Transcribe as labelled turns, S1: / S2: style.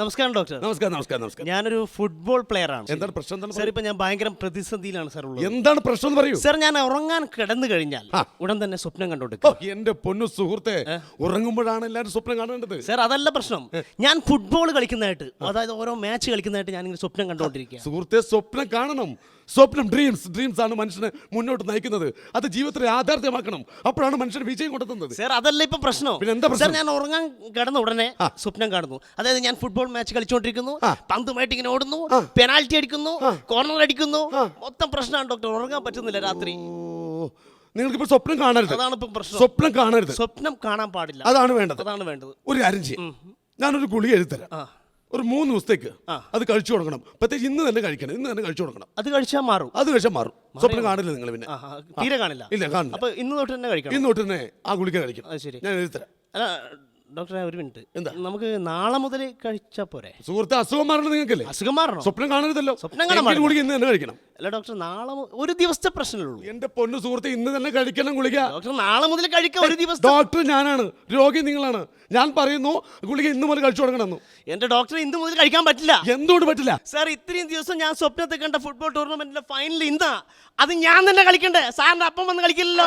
S1: നമസ്കാരം ഡോക്ടർ.
S2: നമസ്കാരം നമസ്കാരം നമസ്കാരം.
S1: ഞാനൊരു ഫുട്ബോൾ പ്ലെയർ ആണ്
S2: എന്താണ് പ്രശ്നം എന്താണ്
S1: സാർ ഇപ്പൊ ഞാൻ ഭയങ്കര പ്രതിസന്ധിയിലാണ് സർ ഉള്ളത്.
S2: എന്താണ് പ്രശ്നം എന്ന് പറയൂ.
S1: സർ ഞാൻ ഉറങ്ങാൻ കിടന്നു കഴിഞ്ഞാൽ ഉടൻ തന്നെ സ്വപ്നം കണ്ടുകൊടുക്കും
S2: എന്റെ പൊന്നു സുഹൃത്തെ ഉറങ്ങുമ്പോഴാണ് എല്ലാവരും സ്വപ്നം കാണേണ്ടത്.
S1: സർ അതല്ല പ്രശ്നം. ഞാൻ ഫുട്ബോൾ കളിക്കുന്നതായിട്ട് അതായത് ഓരോ മാച്ച് കളിക്കുന്നതായിട്ട് ഞാൻ ഇങ്ങനെ സ്വപ്നം കണ്ടോണ്ടിരിക്കുക
S2: സുഹൃത്തെ സ്വപ്നം കാണണം. സ്വപ്നം ഡ്രീംസ് ഡ്രീംസ് ആണ് മനുഷ്യനെ മുന്നോട്ട് നയിക്കുന്നത്. അത് ജീവിതത്തിൽ യാഥാർത്ഥ്യമാക്കണം. അപ്പോഴാണ് മനുഷ്യൻ വിജയം കൊടുക്കുന്നത്.
S1: സാർ അതല്ല ഇപ്പൊ പ്രശ്നം.
S2: പിന്നെ എന്താ
S1: സാർ
S2: പ്രശ്നം?
S1: ഞാൻ ഉറങ്ങാൻ കിടന്ന ഉടനെ സ്വപ്നം കാണുന്നു. അതായത് ഞാൻ ഫുട്ബോൾ മാച്ച് കളിച്ചുകൊണ്ടിരിക്കുന്നു. പന്തുമായിട്ട് ഇങ്ങനെ ഓടുന്നു. പെനാൽറ്റി അടിക്കുന്നു. കോർണർ അടിക്കുന്നു. മൊത്തം പ്രശ്നമാണ് ഡോക്ടർ ഉറങ്ങാൻ പറ്റുന്നില്ല രാത്രി.
S2: നിങ്ങൾക്ക് ഇപ്പൊ സ്വപ്നം കാണരുത്.
S1: അതാണ് ഇപ്പം പ്രശ്നം.
S2: സ്വപ്നം കാണരുത്.
S1: സ്വപ്നം കാണാൻ പാടില്ല.
S2: അതാണ് വേണ്ടത്.
S1: അതാണ് വേണ്ടത്.
S2: ഒരു കാര്യം ചെയ്യും. ഞാനൊരു ഗുളി എഴുതരാം
S1: ആ.
S2: ഒരു മൂന്ന് ദിവസത്തേക്ക്. അത് കഴിച്ചു കൊടുക്കണം. പ്രത്യേകിച്ച് ഇന്ന് തന്നെ കഴിക്കണം. ഇന്ന് തന്നെ കഴിച്ചു കൊടുക്കണം.
S1: അത് കഴിച്ചാൽ മാറും.
S2: അത് കഴിച്ചാൽ മാറും. സ്വപ്നം കാണില്ല നിങ്ങൾ പിന്നെ.
S1: തീരെ കാണില്ല.
S2: ഇല്ല കാണില്ല.
S1: അപ്പൊ ഇന്ന് തൊട്ട് തന്നെ കഴിക്കണം.
S2: ഇന്ന് തൊട്ട് തന്നെ ആ ഗുളിക കഴിക്കണം
S1: ശരി.
S2: ഞാൻ എഴുതരാം
S1: ഡോക്ടറെ ഒരു മിനിറ്റ്.
S2: എന്താ?
S1: നമുക്ക് നാളെ മുതൽ കഴിച്ചാ പോരെ?
S2: സുഹൃത്ത് അസുഖം മാറണം നിങ്ങൾക്കല്ലേ?
S1: അസുഖം മാറണം?
S2: സ്വപ്നം കാണരുതല്ലോ.
S1: സ്വപ്നം കാണാൻ പാടില്ല.
S2: ഗുളിക ഇന്ന് തന്നെ കഴിക്കണം.
S1: അല്ല ഡോക്ടർ നാളെ മു- ഒരു ദിവസത്തെ പ്രശ്നമേ ഉള്ളൂ.
S2: എന്റെ പൊന്നു സുഹൃത്ത് ഇന്ന് തന്നെ കഴിക്കണം ഗുളിക.
S1: ഡോക്ടർ നാളെ മുതൽ കഴിക്കാം ഒരു ദിവസം
S2: ഡോക്ടർ ഞാനാണ്. രോഗി നിങ്ങളാണ്. ഞാൻ പറയുന്നു ഗുളിക ഇന്ന് മുതൽ കഴിച്ചു കൊടുക്കണമെന്ന്
S1: എന്റെ ഡോക്ടർ ഇന്ന് മുതൽ കഴിക്കാൻ പറ്റില്ല.
S2: എന്തുകൊണ്ട് പറ്റില്ല?
S1: സാർ ഇത്രയും ദിവസം ഞാൻ സ്വപ്നത്തെ കണ്ട ഫുട്ബോൾ ടൂർണമെന്റിലെ ഫൈനൽ ഇന്നാ. അത് ഞാൻ തന്നെ കളിക്കണ്ടേ? സാറിന്റെ അപ്പം വന്ന് കളിക്കില്ലല്ലോ.